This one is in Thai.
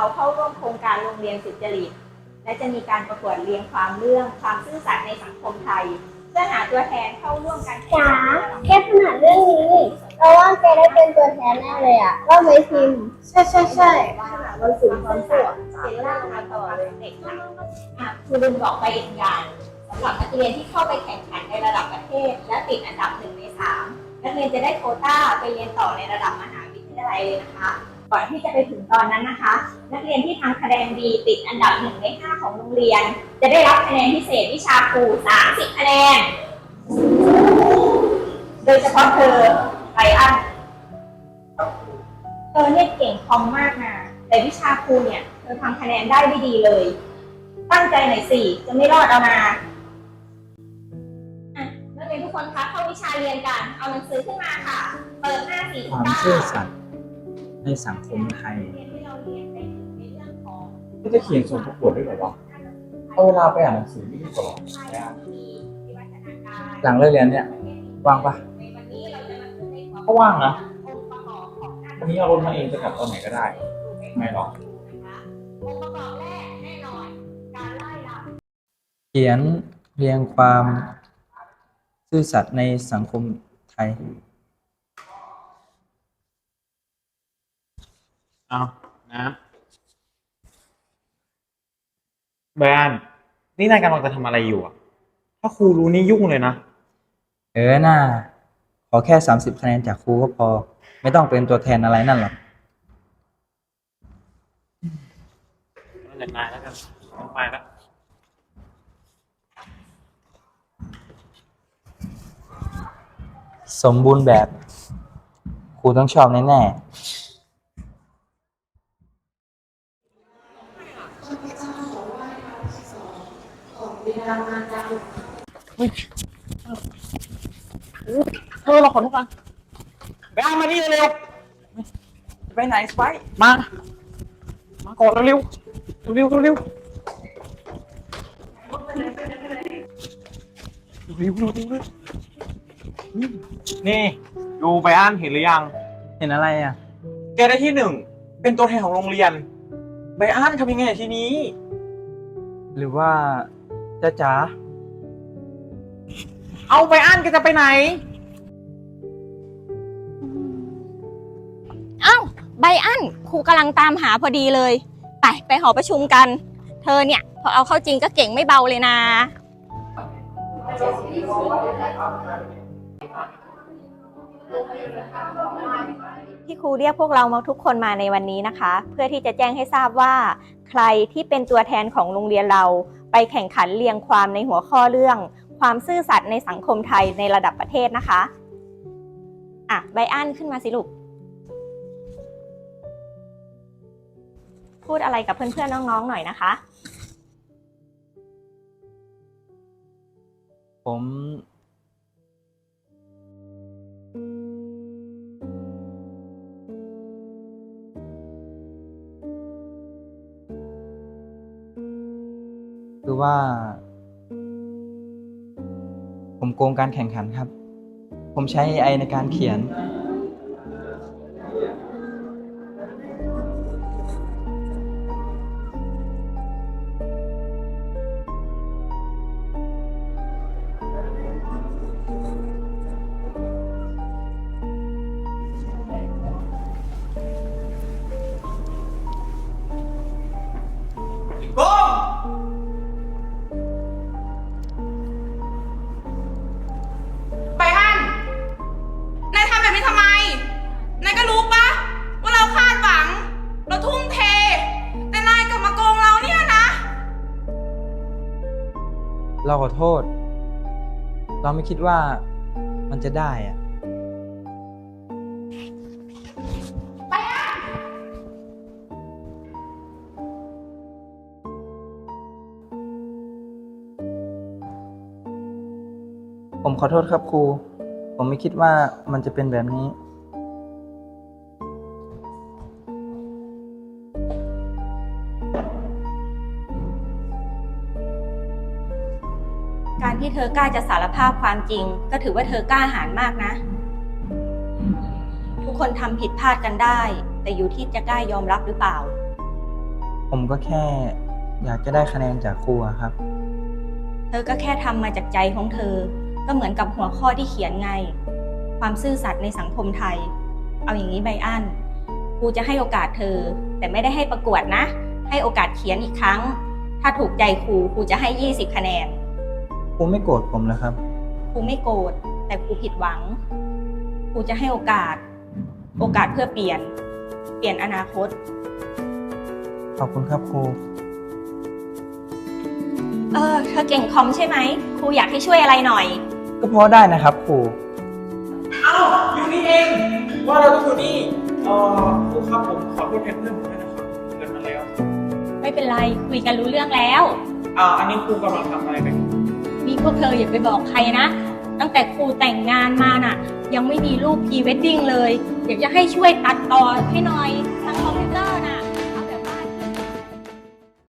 เราเข้าร่วมโครงการโรงเรียนสุจริต และจะมีการประกวดเรียงความเรื่องความซื่อสัตย์ในสังคมไทย เพื่อหาตัวแทนเข้าร่วมการแข่งจ๋าขันแค่ขนาดเรื่องนี้ เราว่าแกได้เป็นตัวแทนแน่เลยอะว่าไหมพิมพ์ใช่ใช่ใช่ขนาดเราสื่อความสุขเป็นเรื่องมาต่อเลยเด็กค่ะอะครูลืมบอกไปอีกอย่างสำหรับนักเรียนที่เข้าไปแข่งขันในระดับประเทศ และติดอันดับหนึ่งในสามนักเรียนจะได้โควต้าไปเรียนต่อในระดับมหาวิทยาลัยเลยนะคะ ก่อนที่จะไปถึงตอนนั้นนะคะ นักเรียนที่ทำคะแนนดีติดอันดับหนึ่งในห้าของโรงเรียน จะได้รับคะแนนพิเศษวิชาครู30 คะแนน โดยเฉพาะเธอไบอันเธอเนี่ยเก่งคอมมากนะแต่วิชาครูเนี่ยเธอทำคะแนนได้ไม่ดีเลย ตั้งใจหน่อยสิจะไม่รอดเอานะอะนักเรียนทุกคนคะเข้าวิชาเรียนกัน เอาหนังสือขึ้นมาค่ะ เปิดหน้าสี่ควา ในสังคมไทยที่ไปในเรื่องของก็จะเขียนส่งประกวดด้วยเหรอวะเอาเวลาไปอ่านหนังสือไม่ดีกว่าหรอหลังเลิกเรียนเนี่ยว่างปะเราวก็ว่างนะวันนี้เอารถมาเองจะกลับตอนไหนก็ได้ ไม่หรอกองค์ประกอบแรกแน่นอนการไล่ลำเขียนเรียงความซื่อสัตย์ในสังคมไทย เอาน้ำแบรนนี่นายกำลังจะทำอะไรอยู่อะ ถ้าครูรู้นี่ยุ่งเลยนะ เออหน้าขอแค่สามสิบคะแนนจากครูก็พอ ไม่ต้องเป็นตัวแทนอะไรนั่นหรอกแล้วแต่นายแล้วกันต้องไปแล้วสมบูรณ์แบบ ครูต้องชอบแน่ เธอเราขอโทษกันแบรนมานี่เร็วๆไปไหนไปๆมา มาก่อนเร็วๆเร็วๆเร็วๆเร็วๆเร็วๆเร็วๆนี่ ดูไบอันเห็นหรือยัง เห็นอะไรอะ แกได้ที่หนึ่ง เป็นตัวแทนของโรงเรียน ไบอันทำยังไงทีนี้ หรือว่าจ้าจ๋า เอาไบอันแกจะไปไหนอ้าวไบอันครูกำลังตามหาพอดีเลย ไปไปหอประชุมกัน เธอเนี่ย พอเอาเข้าจริงก็เก่งไม่เบาเลยนะ ที่ครูเรียกพวกเรามาทุกคนมาในวันนี้นะคะ เพื่อที่จะแจ้งให้ทราบว่า ใครที่เป็นตัวแทนของโรงเรียนเรา ไปแข่งขันเรียงความในหัวข้อเรื่อง ความซื่อสัตย์ในสังคมไทยในระดับประเทศนะคะอะไบอันขึ้นมาสิลูก พูดอะไรกับเพื่อนๆน้องๆหน่อยนะคะ ผมคือว่า ผมโกงการแข่งขันครับ ผมใช้ AI ในการเขียน เราขอโทษ เราไม่คิดว่ามันจะได้อะผมขอโทษครับครู ผมไม่คิดว่ามันจะเป็นแบบนี้ การที่เธอกล้าจะสารภาพความจริง ก็ถือว่าเธอกล้าหาญมากนะ ทุกคนทำผิดพลาดกันได้ แต่อยู่ที่จะกล้ายอมรับหรือเปล่า ผมก็แค่อยากจะได้คะแนนจากครูอะครับ เธอก็แค่ทำมาจากใจของเธอ ก็เหมือนกับหัวข้อที่เขียนไง ความซื่อสัตย์ในสังคมไทย เอาอย่างนี้ไบอันครูจะให้โอกาสเธอ แต่ไม่ได้ให้ประกวดนะ ให้โอกาสเขียนอีกครั้ง ถ้าถูกใจครูครูจะให้ 20 คะแนนค รูไม่โกรธผมนะครับ ครูไม่โกรธแต่ครูผิดหวัง ครูจะให้โอกาส โอกาสเพื่อเปลี่ยน เปลี่ยนอนาคต ขอบคุณครับครู เออเธอเก่งคอมใช่ไหมครูอยากให้ช่วยอะไรหน่อย ก็พอได้นะครับครู เอ้าอยู่นี่เอง ว่าเราต้องอยู่นี่เอ่อครูครับผมขอโทษแทนเพื่อนผมด้วยนะครับเกินมาแล้วไม่เป็นไรคุยกันรู้เรื่องแล้ว อ่าอันนี้ครูกำลังทำอะไรกันอยู่นี่ พวกเธออย่าไปบอกใครนะ ตั้งแต่ครูแต่งงานมาน่ะ ยังไม่มีรูปพรีเวดดิ้งเลยอยากจะให้ช่วยตัดต่อให้หน่อย